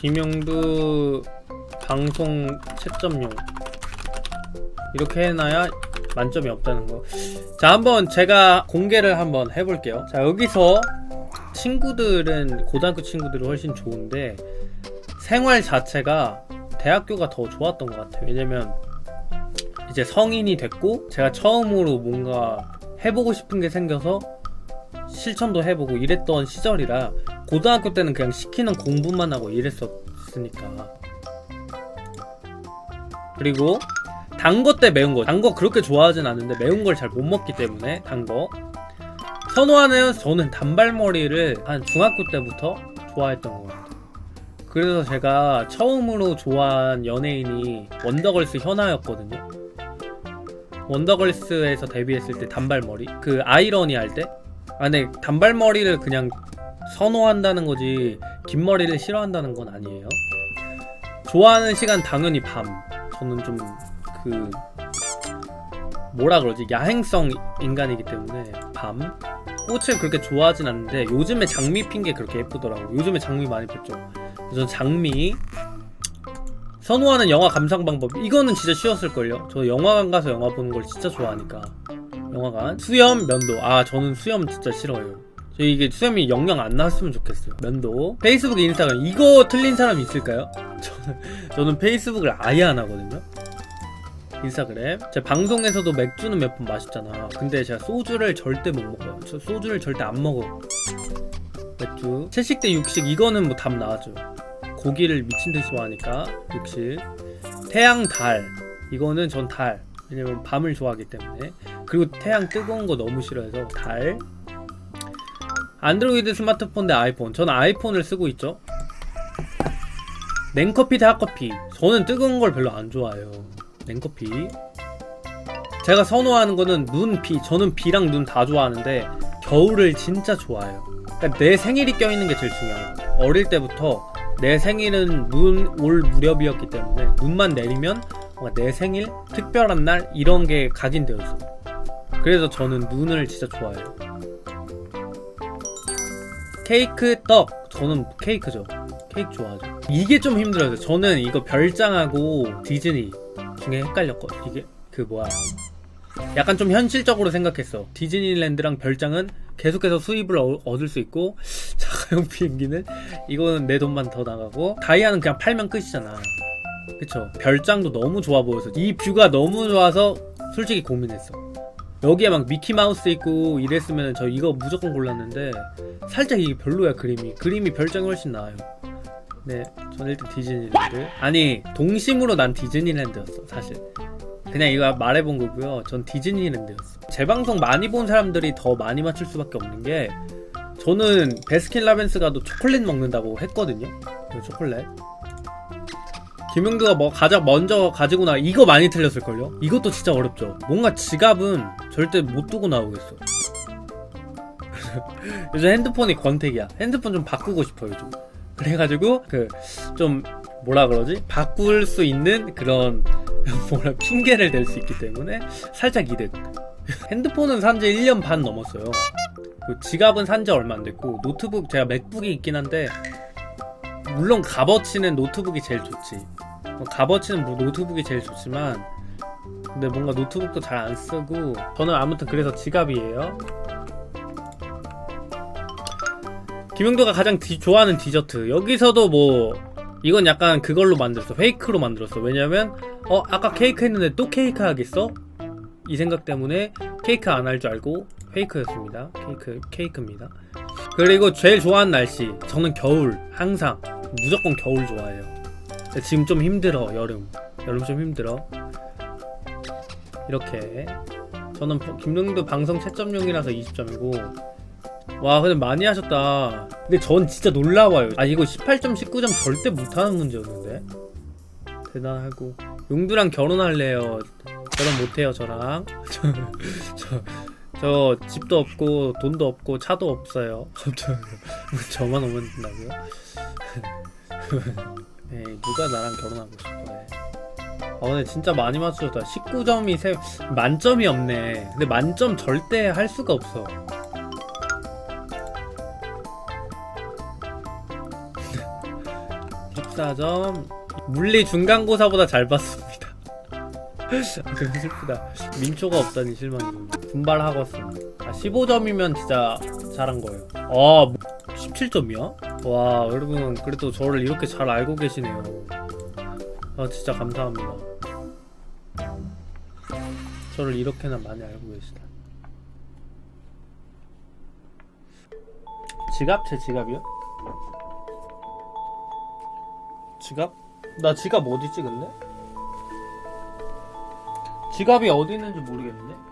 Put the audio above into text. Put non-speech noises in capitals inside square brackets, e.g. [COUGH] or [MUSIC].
김용두 방송 채점용 이렇게 해놔야 만점이 없다는 거. 자, 한번 제가 공개를 한번 해볼게요. 자, 여기서 친구들은 고등학교 친구들이 훨씬 좋은데 생활 자체가 대학교가 더 좋았던 것 같아요. 왜냐면 이제 성인이 됐고 제가 처음으로 뭔가 해보고 싶은 게 생겨서 실천도 해보고 이랬던 시절이라 고등학교 때는 그냥 시키는 공부만 하고 이랬었으니까 그리고 단거때 매운 거. 단 거 그렇게 좋아하진 않는데 매운 걸 잘 못 먹기 때문에 단 거. 선호하는 저는 단발머리를 한 중학교 때부터 좋아했던 것 같아요. 그래서 제가 처음으로 좋아한 연예인이 원더걸스 현아였거든요. 원더걸스에서 데뷔했을 때 단발머리. 그 아이러니 할 때. 아, 근데 단발머리를 그냥 선호한다는 거지 긴 머리를 싫어한다는 건 아니에요. 좋아하는 시간 당연히 밤. 저는 좀 그 뭐라 그러지? 야행성 인간이기 때문에 밤. 꽃을 그렇게 좋아하진 않는데 요즘에 장미 핀 게 그렇게 예쁘더라고. 요즘에 장미 많이 폈죠. 그래서 장미 선호하는 영화 감상 방법. 이거는 진짜 쉬웠을걸요? 저 영화관 가서 영화 보는 걸 진짜 좋아하니까. 영화관. 수염 면도. 아 저는 수염 진짜 싫어요. 저 이게 수염이 영영 안 나왔으면 좋겠어요. 면도. 페이스북 인스타그램. 이거 틀린 사람 있을까요? [LAUGHS] 저는 저는 페이스북을 아예 안 하거든요. 인스타그램. 제 방송에서도 맥주는 몇 번 마셨잖아. 근데 제가 소주를 절대 못 먹어요. 저 소주를 절대 안 먹어. 맥주. 채식 대 육식. 이거는 뭐 답 나왔죠 고기를 미친 듯이 좋아하니까 육식. 태양 달. 이거는 전 달. 왜냐면 밤을 좋아하기 때문에. 그리고 태양 뜨거운 거 너무 싫어해서 달 안드로이드 스마트폰 대 아이폰. 저는 아이폰을 쓰고 있죠. 냉커피 대 핫커피. 저는 뜨거운 걸 별로 안 좋아해요. 냉커피. 제가 선호하는 거는 눈, 비 저는 비랑 눈 다 좋아하는데 겨울을 진짜 좋아해요. 그러니까 내 생일이 껴있는 게 제일 중요한 거 어릴 때부터 내 생일은 눈 올 무렵이었기 때문에 눈만 내리면 내 생일, 특별한 날 이런 게 각인되어 있어요. 그래서 저는 눈을 진짜 좋아해요 케이크, 떡. 저는 케이크죠. 케이크 좋아하죠. 이게 좀 힘들어요. 저는 이거 별장하고 디즈니 중에 헷갈렸거든 이게 그 뭐야. 약간 좀 현실적으로 생각했어. 디즈니랜드랑 별장은 계속해서 수입을 어- 얻을 수 있고 [LAUGHS] 자가용 비행기는 이거는 내 돈만 더 나가고 다이아는 그냥 팔면 끝이잖아. 그쵸? 별장도 너무 좋아 보여서 이 뷰가 너무 좋아서 솔직히 고민했어 여기에 막 미키마우스 있고 이랬으면 저 이거 무조건 골랐는데 살짝 이게 별로야 그림이 그림이 별장이 훨씬 나아요 네, 저는 일단 디즈니랜드. 아니, 동심으로 난 디즈니랜드였어, 사실. 그냥 이거 말해본 거고요. 전 디즈니랜드였어. 제 방송 많이 본 사람들이 더 많이 맞출 수밖에 없는 게, 저는 베스킨라빈스 가도 초콜릿 먹는다고 했거든요. 그 초콜릿. 김용두가 뭐 가장 먼저 가지고 나 이거 많이 틀렸을걸요? 이것도 진짜 어렵죠. 뭔가 지갑은 절대 못 두고 나오겠어. [LAUGHS] 요즘 핸드폰이 권태기야. 핸드폰 좀 바꾸고 싶어 요즘. 그래가지고 그 좀 뭐라 그러지 바꿀 수 있는 그런 [LAUGHS] 뭐라 핑계를 댈 수 있기 때문에 살짝 이득 [LAUGHS] 핸드폰은 산지 1년 반 넘었어요 그 지갑은 산지 얼마 안 됐고 노트북 제가 맥북이 있긴 한데 물론 값어치는 노트북이 제일 좋지. 어, 값어치는 뭐 노트북이 제일 좋지만 근데 뭔가 노트북도 잘 안 쓰고 저는 아무튼 그래서 지갑이에요. 김용도가 가장 디- 좋아하는 디저트. 여기서도 뭐 이건 약간 그걸로 만들었어. 페이크로 만들었어. 왜냐면 어 아까 케이크 했는데 또 케이크 하겠어? 이 생각 때문에 케이크 안 할 줄 알고 페이크였습니다. 케이크 케이크입니다. 그리고 제일 좋아하는 날씨. 저는 겨울. 항상 무조건 겨울 좋아해요. 지금 좀 힘들어 여름. 여름 좀 힘들어. 이렇게. 저는 김용도 방송 채점용이라서 20점이고. 와 근데 많이 하셨다. 근데 전 진짜 놀라워요. 아 이거 18점 19점 절대 못하는 문제였는데. 대단하고. 용두랑 결혼할래요. 결혼 못해요 저랑. [LAUGHS] 저, 저, 저 집도 없고 돈도 없고 차도 없어요. [LAUGHS] 저만 오면 된다고요? [LAUGHS] 네 누가 나랑 결혼하고 싶어해 아 근데 진짜 많이 맞추셨다. 19점이 세 만점이 없네. 근데 만점 절대 할 수가 없어. [LAUGHS] 14점. 물리 중간고사보다 잘 봤습니다 너무 슬프다 민초가 없다니 실망입니다 분발하겠습니다 아 15점이면 진짜 잘한 거예요 아 17점이야? 와 여러분 그래도 저를 이렇게 잘 알고 계시네요 아 진짜 감사합니다 저를 이렇게나 많이 알고 계시다 지갑? 제 지갑이요? 지갑? 나 지갑 어디 찍은데? 지갑이 어디 있는지 모르겠는데?